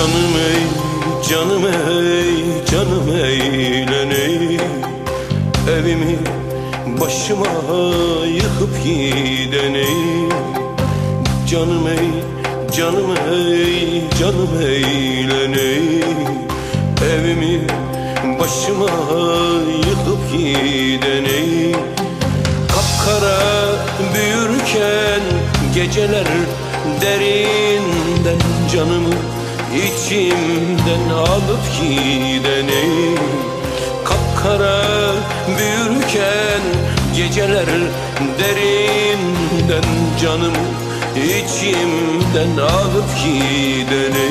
Canım ey, canım ey, canım eğleney. Evimi başıma yıkıp gideney Canım ey, canım ey, canım eğleney. Evimi başıma yıkıp gideney Kapkara büyürken geceler derinden canımı içimden alıp gideni Kapkara büyürken geceler derinden canımı içimden alıp gideni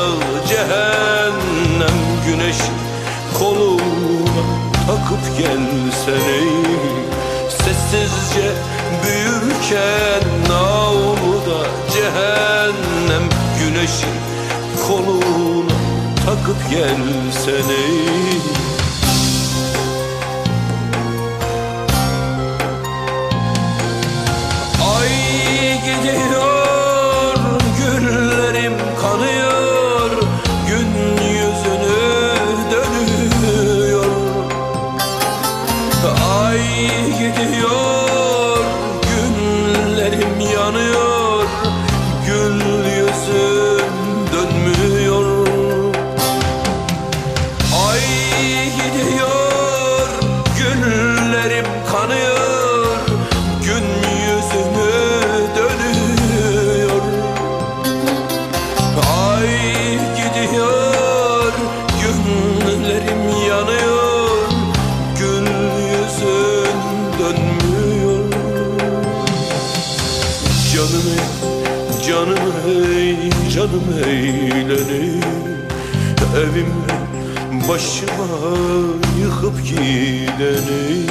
takıp gelsene Sessizce büyürken avluda cehennem. Güneşi koluna takıp gelsene canım eğlenir. Evimde başıma yıkıp gideni